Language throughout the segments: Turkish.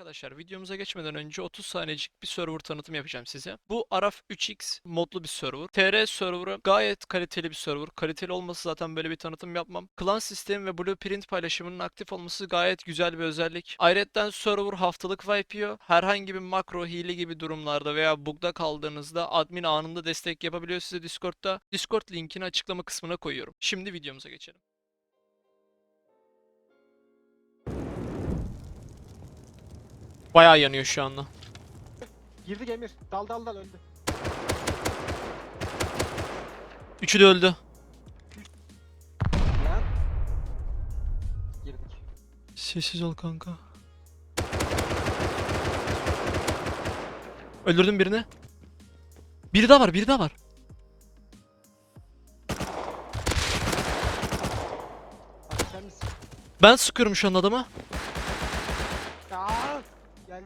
Arkadaşlar videomuza geçmeden önce 30 saniyecik bir server tanıtım yapacağım size. Bu Araf 3x modlu bir server. TR serverı gayet kaliteli bir server. Kaliteli olması zaten böyle bir tanıtım yapmam. Klan sistemi ve blueprint paylaşımının aktif olması gayet güzel bir özellik. Ayrıca server haftalık yiyor. Herhangi bir makro, hile gibi durumlarda veya bug'da kaldığınızda admin anında destek yapabiliyor size Discord'da. Discord linkini açıklama kısmına koyuyorum. Şimdi videomuza geçelim. Bayağı yanıyor şu anda. Girdik Emir. Dal dal dal öldü. Üçü de öldü. Lan. Girdik. Sessiz ol kanka. Öldürdüm birini. Biri daha var, biri daha var. Abi sen misin? Ben sıkıyorum şu an adamı.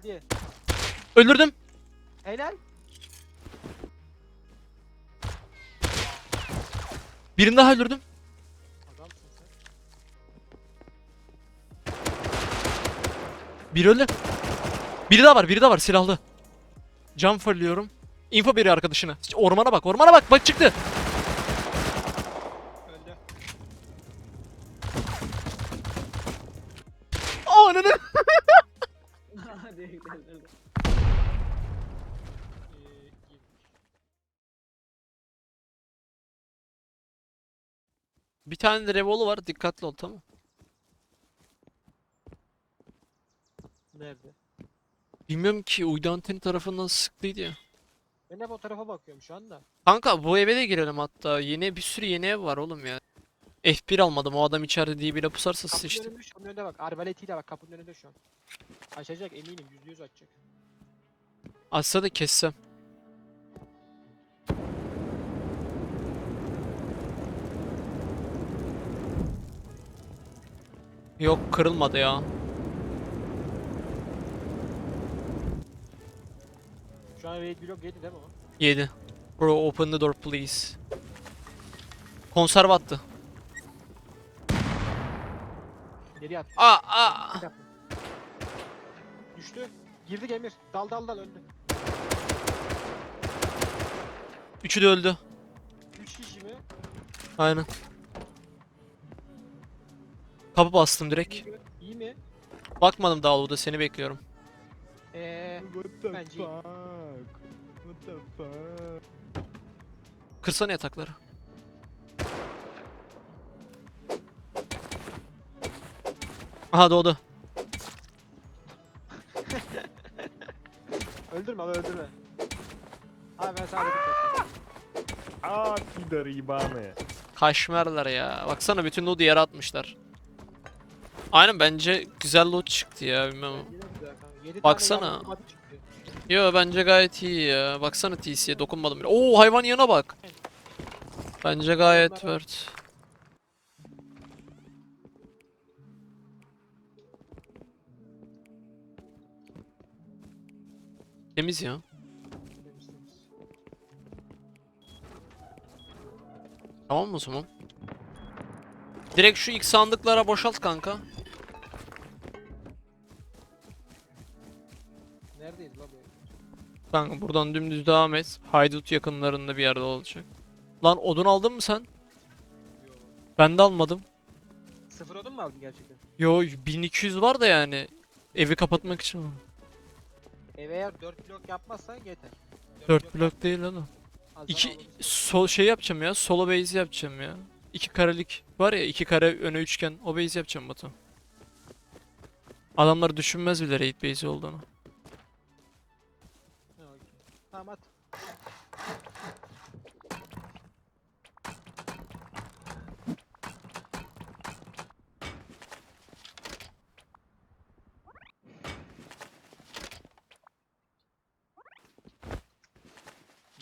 Geldi. Öldürdüm. Helal. Birini daha öldürdüm. Adamsın sen. Biri öldü. Biri daha var, biri daha var silahlı. Cam fırlıyorum. Info biri arkadaşına. Ormana bak, ormana bak. Bak çıktı. Bir tane de revolu var. Dikkatli ol tamam. Nerede? Bilmiyorum ki uydu anteni tarafından sıktıydı ya. Ben hep o tarafa bakıyorum şu anda. Kanka bu eve de girelim hatta. Yeni bir sürü yeni ev var oğlum ya. F1 almadım. O adam içeride diye bile pusarsa Kapının sıçtı. önünde şu an önünde bak. Arbaletiyle bak kapının önünde şu an. Açacak eminim yüzde yüz açacak. Açsa da kessem. Yok kırılmadı ya. Şu an raid blok yedi değil mi o? 7. Bro open the door please. Konserve attı. Geri at. Aa aa. Düştü. Girdik Emir. Dal dal dal öldü. Üçü de öldü. 3 kişi mi? Aynen. Kapı bastım direkt. İyi mi? Bakmadım daha Alu'da seni bekliyorum. Eee What the Bence iyi. fuck? What the fuck? Kırsana yatakları. Aha doğdu. öldürme abi öldürme. Abi ben sana dedim. Ah, pidaribane. Kaşmerler ya. Baksana bütün loot'u yere atmışlar. Aynen bence güzel loot çıktı ya bilmem. Baksana. Yo bence gayet iyi ya. Baksana TC'ye dokunmadım bile. Oo hayvan yana bak. Bence gayet worth. Temiz ya. Tamam mı o zaman? Direkt şu ilk sandıklara boşalt kanka. Kanka buradan dümdüz devam et. Haydut yakınlarında bir yerde olacak. Lan odun aldın mı sen? Ben de almadım. Sıfır odun mu aldın gerçekten? Yo 1200 var da yani. Evi kapatmak için mi? Eve eğer 4 blok yapmazsan yeter. 4 blok değil oğlum. az daha alırsın. sol şey yapacağım ya. Solo base yapacağım ya. İki karelik var ya iki kare öne üçgen. O base yapacağım Batu. Adamlar düşünmez bile raid base olduğunu. Ha, okey. Tamam at.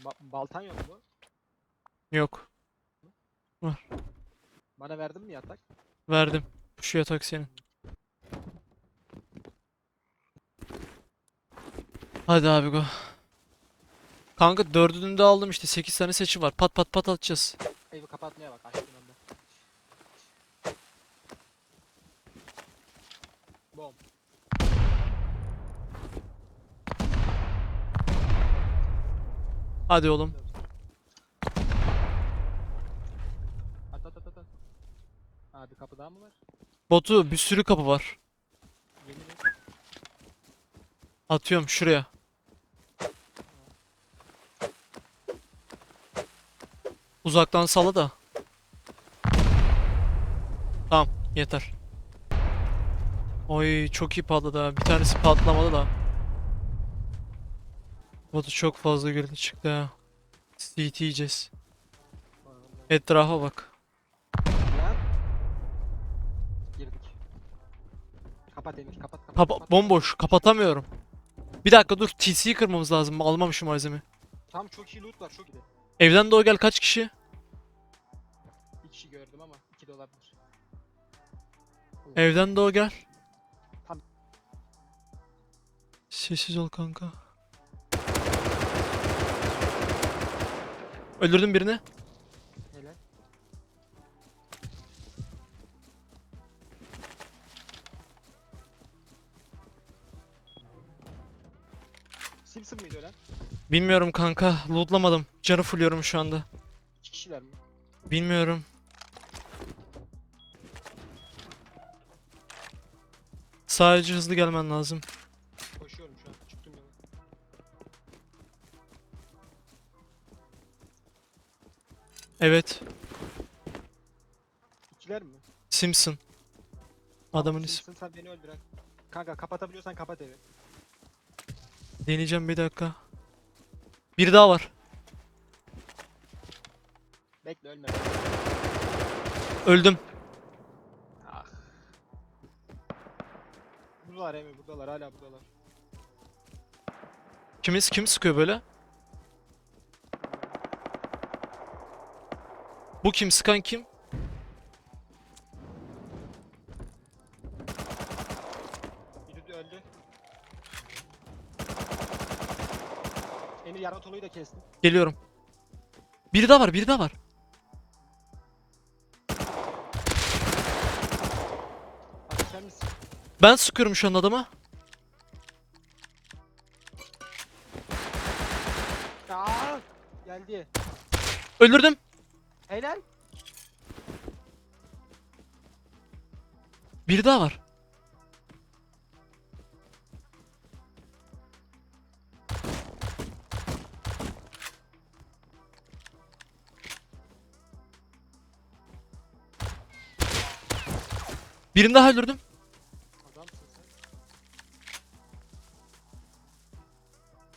Ba- baltan yok mu? Yok. Bana verdin mi yatak? Verdim. Şu yatak senin. Hadi abi go. Kanka dördünü de aldım işte 8 tane seçim var. Pat pat pat atacağız. Evi kapatmaya bak açtım önde. Bom. Hadi oğlum. At at at at. Ha bir kapı daha mı var? Botu bir sürü kapı var. Atıyorum şuraya. Uzaktan sala da. Tamam yeter. Oy çok iyi patladı ha. Bir tanesi patlamadı da. Botu çok fazla girdi çıktı ha. CT yiyeceğiz. Etrafa bak. Lan. Girdik. Kapat Emir kapat kapat. Kapa kapat. bomboş. Kapatamıyorum. Bir dakika dur. TC'yi kırmamız lazım. Almam şu malzemeyi. Tam çok iyi loot var çok iyi. Evden de o gel kaç kişi? İki de olabilir. Evden de o gel. Tamam. Sessiz ol kanka. Öldürdün birini. Helal. Simpson mıydı ölen? Bilmiyorum kanka. Lootlamadım. Canı fulluyorum şu anda. İki kişiler mi? Bilmiyorum. Sadece hızlı gelmen lazım. Koşuyorum şu an. Çıktım yola. Evet. İkiler mi? Simpson. Adamın ismi. Simpson sen beni öldüren. Kanka kapatabiliyorsan kapat evi. Deneyeceğim bir dakika. Bir daha var. Bekle ölme. Öldüm. Buradalar Emi buradalar hala buradalar. Kimiz kim sıkıyor böyle? Bu kim sıkan kim? Biri öldü. Yaratolu'yu da kestim. Geliyorum. Biri daha var, biri daha var. Ben sıkıyorum şu an adama. Aa! Geldi. Öldürdüm. Helal. Biri daha var. Birini daha öldürdüm.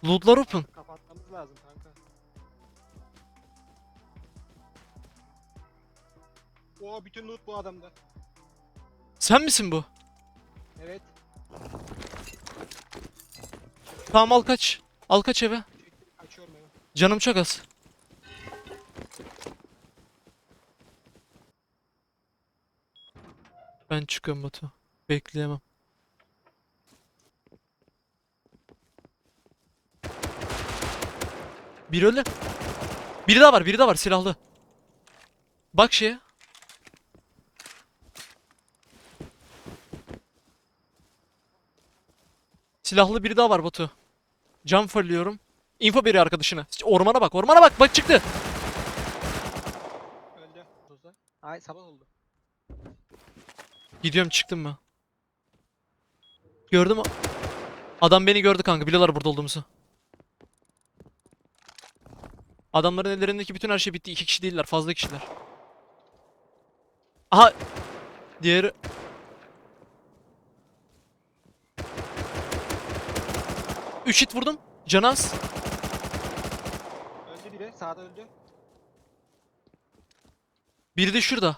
Lootlar open. Kapatmamız lazım kanka. Oo bütün loot bu adamda. Sen misin bu? Evet. Tamam al kaç. Al kaç eve. Kaçıyorum eve. Canım çok az. Ben çıkıyorum Batu. Bekleyemem. Biri öldü. Biri daha var, biri daha var silahlı. Bak şeye. Silahlı biri daha var Batu. Cam fırlıyorum. Info veriyor arkadaşına. Ormana bak, ormana bak. Bak çıktı. Öldü. Ay sabah oldu. Gidiyorum çıktım mı? Gördüm. Adam beni gördü kanka. Biliyorlar burada olduğumuzu. Adamların ellerindeki bütün her şey bitti. İki kişi değiller. Fazla kişiler. Aha. Diğeri. Üç hit vurdum. Canaz. Öldü biri. Sağda öldü. Biri de şurada.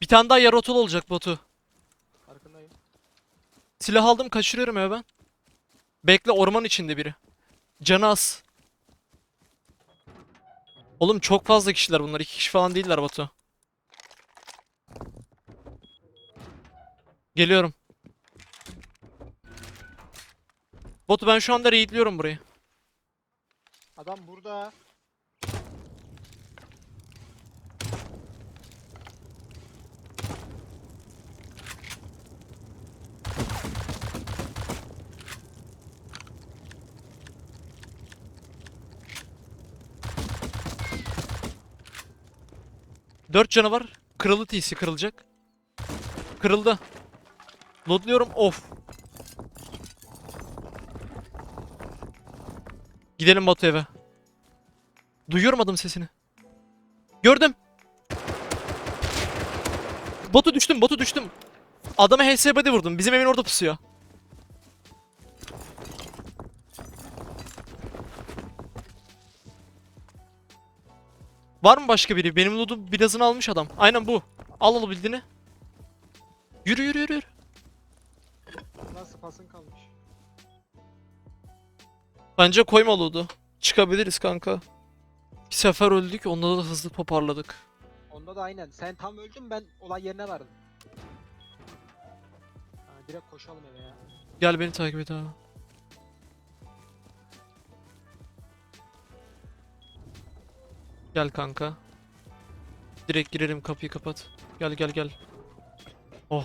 Bir tane daha yarı otol olacak botu. Farkındayım. Silah aldım kaçırıyorum ya ben. Bekle orman içinde biri. Canı az. Oğlum çok fazla kişiler bunlar. iki kişi falan değiller Batu. Geliyorum. Batu ben şu anda raidliyorum burayı. Adam burada. 4 canı var. Kırıldı TC kırılacak. Kırıldı. Lootluyorum. Of. Gidelim Batu eve. Duyuyorum sesini. Gördüm. Batu düştüm, Batu düştüm. Adama HS body vurdum. Bizim evin orada pusuyor. Var mı başka biri? Benim loot'um birazını almış adam. Aynen bu. Al al bildiğini. Yürü yürü yürü. yürü. Nasıl pasın kalmış. Bence koyma loot'u. Çıkabiliriz kanka. Bir sefer öldük, onda da hızlı toparladık. Onda da aynen. Sen tam öldün ben olay yerine vardım. Ha, direkt koşalım eve ya. Gel beni takip et abi. Gel kanka. Direkt girelim kapıyı kapat. Gel gel gel. Oh.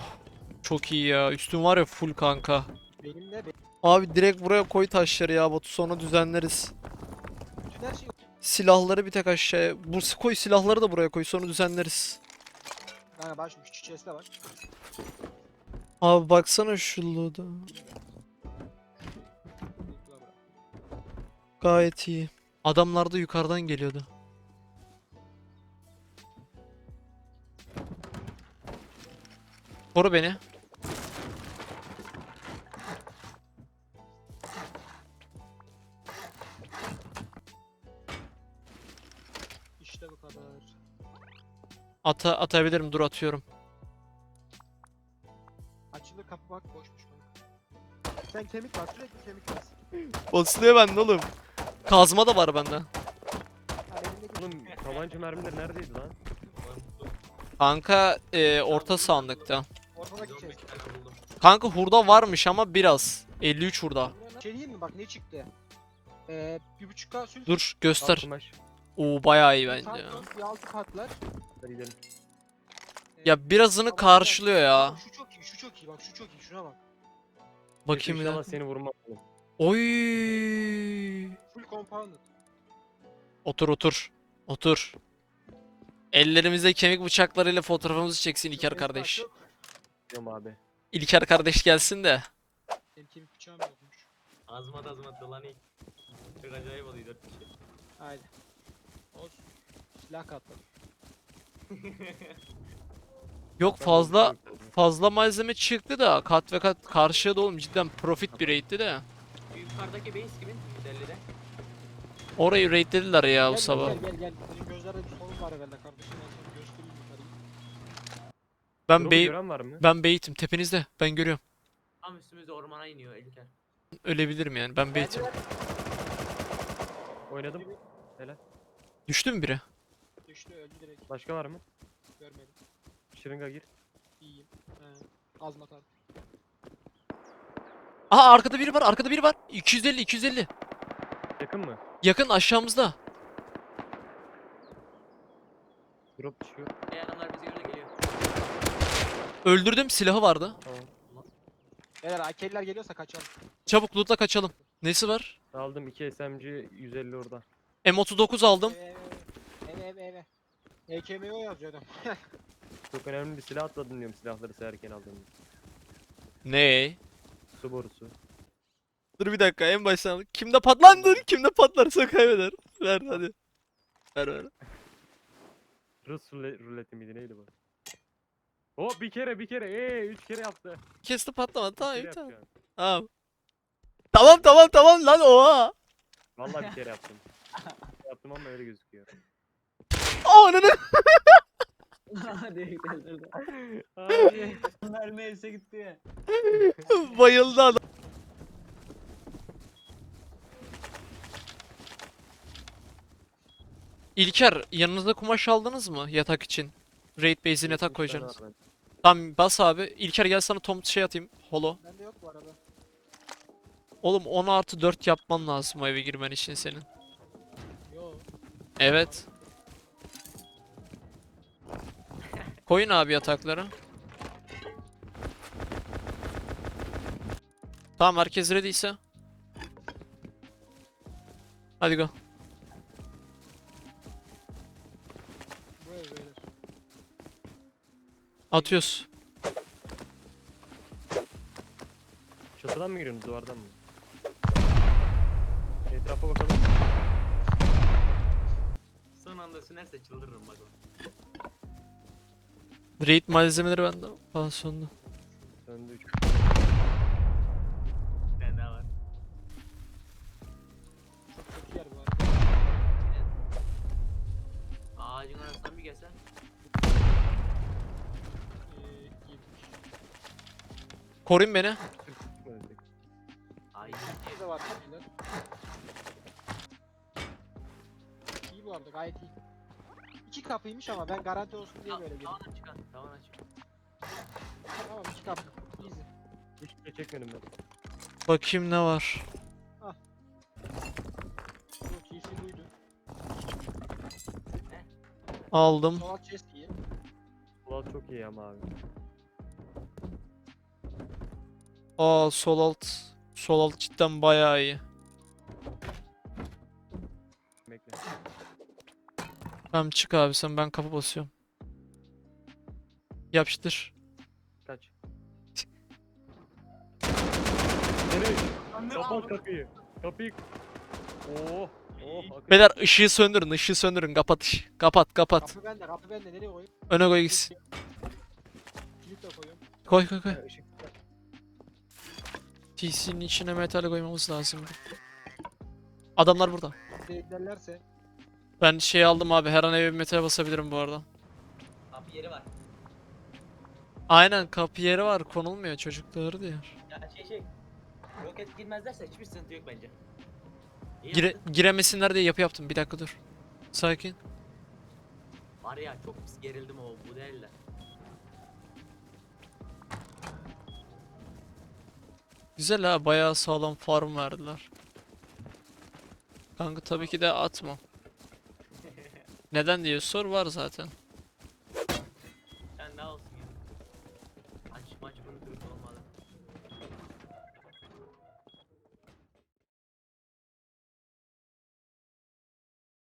Çok iyi ya. Üstün var ya full kanka. Benim ne? Benim Abi direkt buraya koy taşları ya Batu sonra düzenleriz. bütün her şey Silahları bir tek aşağıya. Bu koy silahları da buraya koy sonra düzenleriz. Kanka bak şu küçük chest'e bak. Abi baksana şu loot'a. Gayet iyi. Adamlar da yukarıdan geliyordu. Koru beni. İşte bu kadar. Ata atabilirim dur atıyorum. Açılır kapı bak boşmuş kanka. Sen kemik var sürekli kemik var. Basılıyor bende oğlum. Kazma da var bende. Oğlum tabanca mermileri neredeydi lan? Kanka e, orta sandıkta. Ortadaki chest. Kanka hurda varmış ama biraz. 53 hurda. Şey diyeyim mi bak ne çıktı? Ee, bir buçuk K sülfür. Dur göster. Oo bayağı iyi bence ya. Bir altı patlar. Hadi gidelim. Ee, Ya birazını ama karşılıyor ya. Şu çok iyi, şu çok iyi bak, şu çok iyi, şuna bak. Bakayım bir İnşallah de. seni vurmam. Oy. Full compounded. Otur otur. Otur. Ellerimizde kemik bıçaklarıyla fotoğrafımızı çeksin İlker Chest kardeş. yok. Diyorum abi. İlker kardeş gelsin de. Benim kemik bıçağım yokmuş. Azmat azmat dolanayım. Çok acayip oluyor dört kişi. Haydi. Olsun. Silah katladım. Yok fazla fazla malzeme çıktı da kat ve kat karşıya da oğlum cidden profit bir raid'ti de. Yukarıdaki base kimin? 150'de. Orayı raidlediler ya bu Gel, sabah. Gel gel gel. Benim gözlerde bir sorun var herhalde kardeşim. Ben sana göstereyim yukarıyı. Ben Drop'u bey gören var mı? ben beytim tepenizde. Ben görüyorum. Tam üstümüzde ormana iniyor İlker. Ölebilirim yani. Ben beytim. Oynadım. Düştü mü biri? Düştü öldü direkt. Başka var mı? Görmedim. Şırınga gir. İyiyim. He. Azmat abi. Aha arkada biri var. Arkada biri var. 250 250. Yakın mı? Yakın aşağımızda. Drop düşüyor. Geliyor. Öldürdüm. Silahı vardı. Tamam. Beyler AK'liler geliyorsa kaçalım. Çabuk lootla kaçalım. Nesi var? Aldım 2 SMG 150 orada. M39 aldım. Eve eve eve eve. EKMO yazıyor adam. Çok önemli bir silah atladın diyorum silahları sayarken aldım. Ne? Su borusu. Dur bir dakika en baştan. Kimde patlan dur. Kimde patlarsa kaybeder. Ver hadi. Ver ver. Rus rule- ruleti miydi neydi bu? Oh bir kere bir kere eee 3 kere yaptı. Kesti patlamadı. Üç Tamam kere iyi tamam. Tamam. Tamam tamam tamam lan oha. Vallahi bir kere yaptım. yaptım ama öyle gözüküyor. Ananı. Hadi gidelim. Abi. Mermi else gitti ya. Bayıldı adam. İlker yanınızda kumaş aldınız mı yatak için? Raid base'in yatak Üç koyacaksınız. Tamam bas abi. İlker gel sana tom şey atayım. Holo. Bende yok bu arada. Oğlum 10 artı 4 yapman lazım o eve girmen için senin. Yo. Evet. Koyun abi yataklara. Tamam herkes ready'yse. Hadi go. Atıyoruz. Çatıdan mı giriyorsunuz duvardan mı? Etrafa bakalım. Son anda sünerse çıldırırım bak. Raid malzemeleri bende. Falan Koruyun beni. Ay. Bir de var şeyler. İyi bu arada gayet iyi. İki kapıymış ama ben garanti olsun diye böyle girdim. Tavan açık. Tavan açık. Tamam iki kapı. Easy. Hiçbir şey çekmedim ben. Bakayım ne var. Çok iyisi buydu. Aldım. Soğuk chest iyi. Ulan çok iyi ama abi. Aa sol alt. Sol alt cidden bayağı iyi. Bekle. Tamam çık abi sen ben kapı basıyorum. Yapıştır. Kaç. Nereye? Kapat kapıyı. Kapıyı. Oh. Oh. Beyler ışığı söndürün ışığı söndürün kapat ışığı. Kapat kapat. Kapı bende kapı bende nereye koyayım? Öne koy gitsin. Kilit de koyuyorum. Koy koy koy. Ha, ışık. TC'nin içine metal koymamız lazım. Adamlar burada. Beklerlerse Ben şey aldım abi her an eve metal basabilirim bu arada. Kapı yeri var. Aynen kapı yeri var konulmuyor çocukları diyor. Ya şey şey. Roket girmezlerse hiçbir sıkıntı yok bence. İyi Gire, yaptın. giremesinler diye yapı yaptım bir dakika dur. Sakin. Var ya çok pis gerildim o bu değerler. Güzel ha bayağı sağlam farm verdiler. Kanka tabii ki de atma. Neden diye sor var zaten.